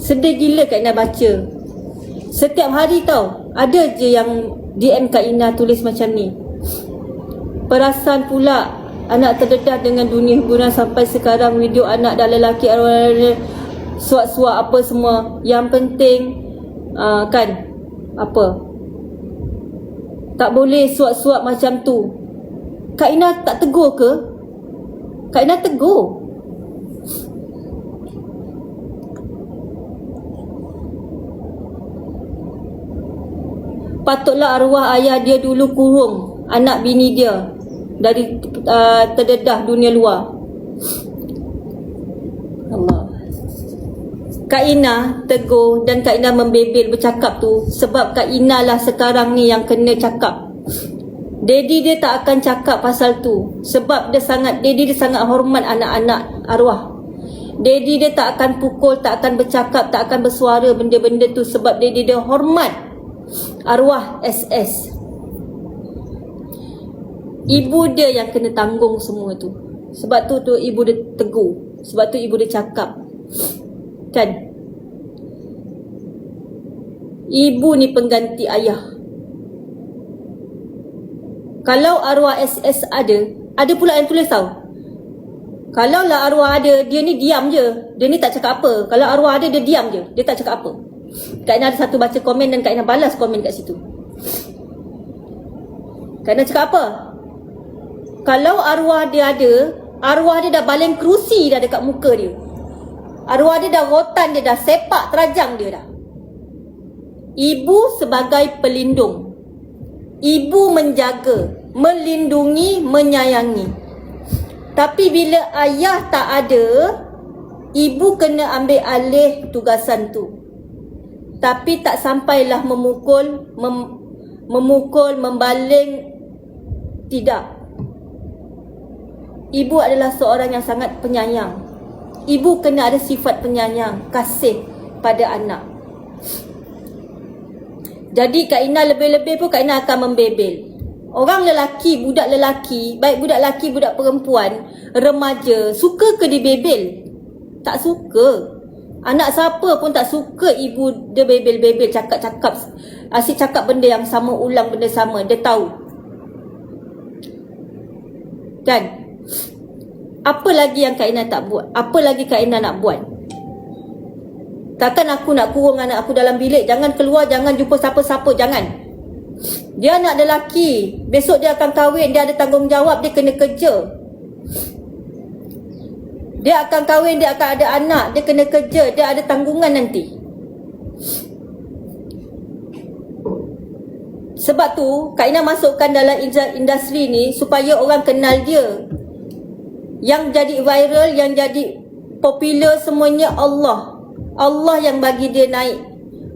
Sedih gila Kak Ina baca. Setiap hari tau, ada je yang DM Kak Ina tulis macam ni. Perasan pula anak terdedah dengan dunia hiburan sampai sekarang video anak dan lelaki suat-suat apa semua. Yang penting uh, kan apa? Tak boleh suat-suat macam tu. Kak Ina tak tegur ke? Kak Ina tegur. Patutlah arwah ayah dia dulu kurung anak bini dia dari uh, terdedah dunia luar. Allah. Kak Ina tegur dan Kak Ina membebel bercakap tu sebab Kak Ina lah sekarang ni yang kena cakap. Daddy dia tak akan cakap pasal tu sebab dia sangat daddy dia sangat hormat anak-anak arwah. Daddy dia tak akan pukul, tak akan bercakap, tak akan bersuara benda-benda tu sebab daddy dia hormat arwah SS. Ibu dia yang kena tanggung semua tu. Sebab tu tu ibu dia tegur. Sebab tu ibu dia cakap. Kan? Ibu ni pengganti ayah. Kalau arwah SS ada, ada pula yang tulis tau. Kalau lah arwah ada, dia ni diam je. Dia ni tak cakap apa. Kalau arwah ada, dia diam je. Dia tak cakap apa. Kak Ina ada satu baca komen dan Kak Ina balas komen kat situ. Kak Ina cakap apa? Kalau arwah dia ada, arwah dia dah baling kerusi dah dekat muka dia. Arwah dia dah rotan dia dah sepak terajang dia dah. Ibu sebagai pelindung. Ibu menjaga, melindungi, menyayangi. Tapi bila ayah tak ada, ibu kena ambil alih tugasan tu. Tapi tak sampailah memukul, mem, memukul, membaling. Tidak. Ibu adalah seorang yang sangat penyayang. Ibu kena ada sifat penyayang, kasih pada anak. Jadi Kak Ina lebih-lebih pun Kak Ina akan membebel. Orang lelaki, budak lelaki, baik budak lelaki, budak perempuan, remaja, suka ke dibebel? Tak suka. Anak siapa pun tak suka ibu dia bebel-bebel, cakap-cakap. Asyik cakap benda yang sama, ulang benda sama. Dia tahu. Kan? Apa lagi yang Kak Ina tak buat? Apa lagi Kak Ina nak buat? Takkan aku nak kurung anak aku dalam bilik Jangan keluar, jangan jumpa siapa-siapa Jangan Dia anak lelaki Besok dia akan kahwin Dia ada tanggungjawab Dia kena kerja Dia akan kahwin Dia akan ada anak Dia kena kerja Dia ada tanggungan nanti Sebab tu Kak Ina masukkan dalam industri ni Supaya orang kenal dia Yang jadi viral Yang jadi popular semuanya Allah Allah yang bagi dia naik.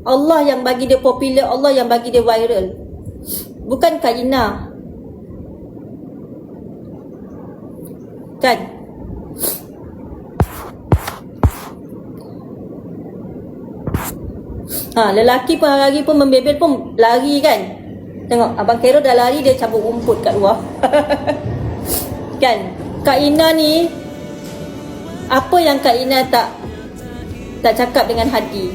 Allah yang bagi dia popular, Allah yang bagi dia viral. Bukan Kak Ina. Kan? Ha, lelaki pun hari pun membebel pun lari kan? Tengok, Abang Kero dah lari, dia cabut rumput kat luar. kan? Kak Ina ni, apa yang Kak Ina tak tak cakap dengan hati.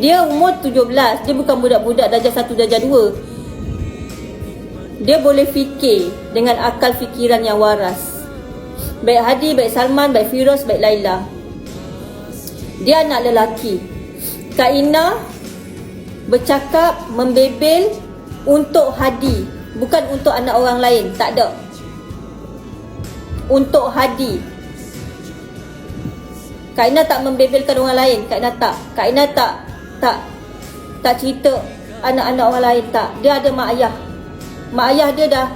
Dia umur 17, dia bukan budak-budak darjah 1 darjah 2. Dia boleh fikir dengan akal fikiran yang waras. Baik Hadi, baik Salman, baik Firoz, baik Laila. Dia anak lelaki. Kak Ina bercakap, membebel untuk Hadi. Bukan untuk anak orang lain. Tak ada. Untuk Hadi. Kak Ina tak membebelkan orang lain. Kak Ina tak. Kak Ina tak tak tak cerita anak-anak orang lain tak. Dia ada mak ayah. Mak ayah dia dah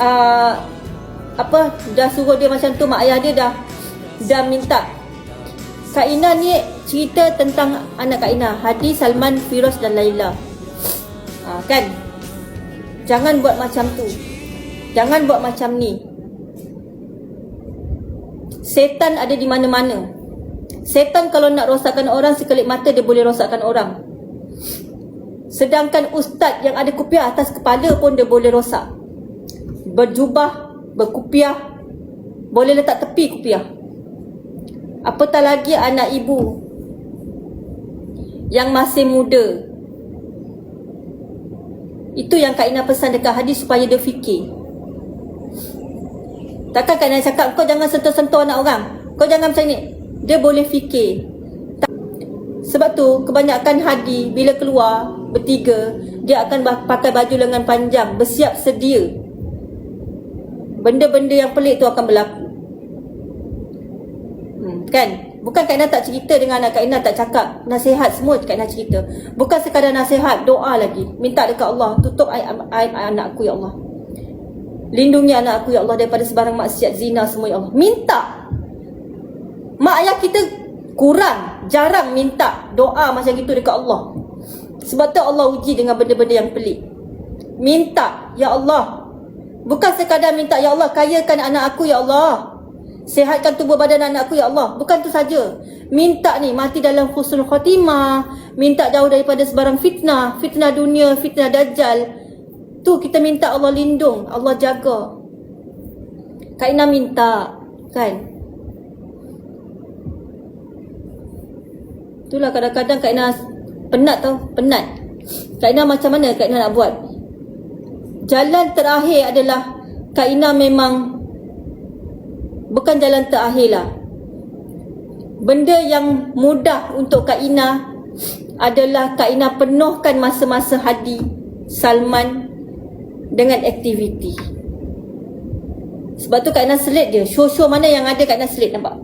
uh, apa dah suruh dia macam tu mak ayah dia dah dah minta. Kak Ina ni cerita tentang anak Kak Ina, Hadi, Salman, Firoz dan Laila. Ha, kan? Jangan buat macam tu. Jangan buat macam ni. Setan ada di mana-mana. Setan kalau nak rosakkan orang sekelip mata dia boleh rosakkan orang. Sedangkan ustaz yang ada kupiah atas kepala pun dia boleh rosak. Berjubah, berkupiah, boleh letak tepi kupiah. Apatah lagi anak ibu Yang masih muda? Itu yang Kak Ina pesan dekat hadis supaya dia fikir. Takkan Kak Ina cakap kau jangan sentuh-sentuh anak orang. Kau jangan macam ni. Dia boleh fikir. Sebab tu kebanyakan hadi bila keluar bertiga Dia akan pakai baju lengan panjang Bersiap sedia. Benda-benda yang pelik tu akan berlaku Kan? Bukan Kak Ina tak cerita dengan anak Kak Ina tak cakap Nasihat semua Kak Ina cerita. Bukan sekadar nasihat Doa lagi. Minta dekat Allah Tutup aib, anak aku ya Allah. Lindungi anak aku ya Allah Daripada sebarang maksiat zina semua ya Allah. Minta! Mak ayah kita kurang Jarang minta doa macam itu dekat Allah. Sebab tu Allah uji dengan benda-benda yang pelik. Minta Ya Allah. Bukan sekadar minta Ya Allah kayakan anak aku Ya Allah Sehatkan tubuh badan anakku ya Allah. Bukan tu saja. Minta ni mati dalam husnul khatimah, minta jauh daripada sebarang fitnah, fitnah dunia, fitnah dajjal. Tu kita minta Allah lindung, Allah jaga. Kak Ina minta, kan? Itulah kadang-kadang Kak Ina penat tau, penat. Kak Ina macam mana Kak Ina nak buat? Jalan terakhir adalah Kak Ina memang bukan jalan terakhir lah. Benda yang mudah untuk Kak Ina adalah Kak Ina penuhkan masa-masa Hadi Salman dengan aktiviti. Sebab tu Kak Ina selit dia. Show-show mana yang ada Kak Ina selit nampak?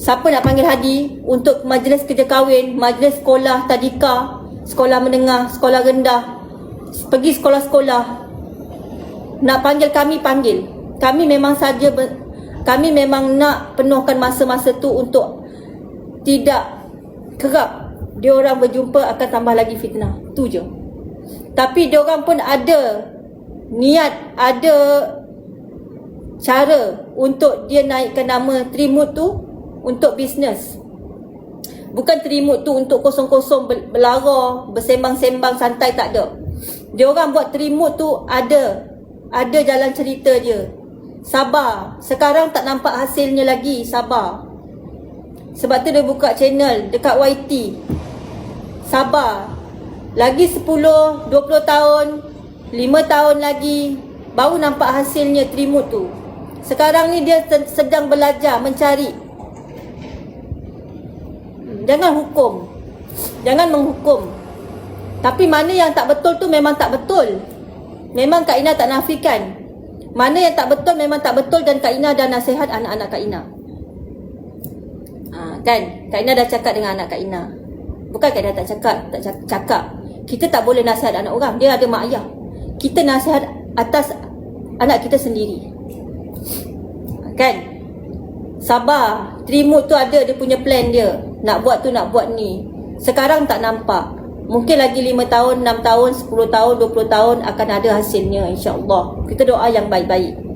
Siapa nak panggil Hadi untuk majlis kerja kahwin, majlis sekolah tadika, sekolah menengah, sekolah rendah, pergi sekolah-sekolah. Nak panggil kami, panggil. Kami memang saja kami memang nak penuhkan masa-masa tu untuk tidak kerap dia orang berjumpa akan tambah lagi fitnah. Tu je. Tapi dia orang pun ada niat, ada cara untuk dia naikkan nama Trimut tu untuk bisnes. Bukan Trimut tu untuk kosong-kosong berlara, bersembang-sembang santai tak ada. Dia orang buat Trimut tu ada ada jalan cerita dia. Sabar. Sekarang tak nampak hasilnya lagi. Sabar. Sebab tu dia buka channel dekat YT. Sabar. Lagi 10, 20 tahun, 5 tahun lagi baru nampak hasilnya Trimut tu. Sekarang ni dia se- sedang belajar mencari. Jangan hukum. Jangan menghukum. Tapi mana yang tak betul tu memang tak betul. Memang Kak Ina tak nafikan. Mana yang tak betul memang tak betul dan Kak Ina dah nasihat anak-anak Kak Ina. Ha, kan? Kak Ina dah cakap dengan anak Kak Ina. Bukan Kak Ina tak cakap, tak cak- cakap. Kita tak boleh nasihat anak orang. Dia ada mak ayah. Kita nasihat atas anak kita sendiri. Kan? Sabar. Trimut tu ada dia punya plan dia. Nak buat tu, nak buat ni. Sekarang tak nampak. Mungkin lagi 5 tahun, 6 tahun, 10 tahun, 20 tahun akan ada hasilnya insya-Allah. Kita doa yang baik-baik.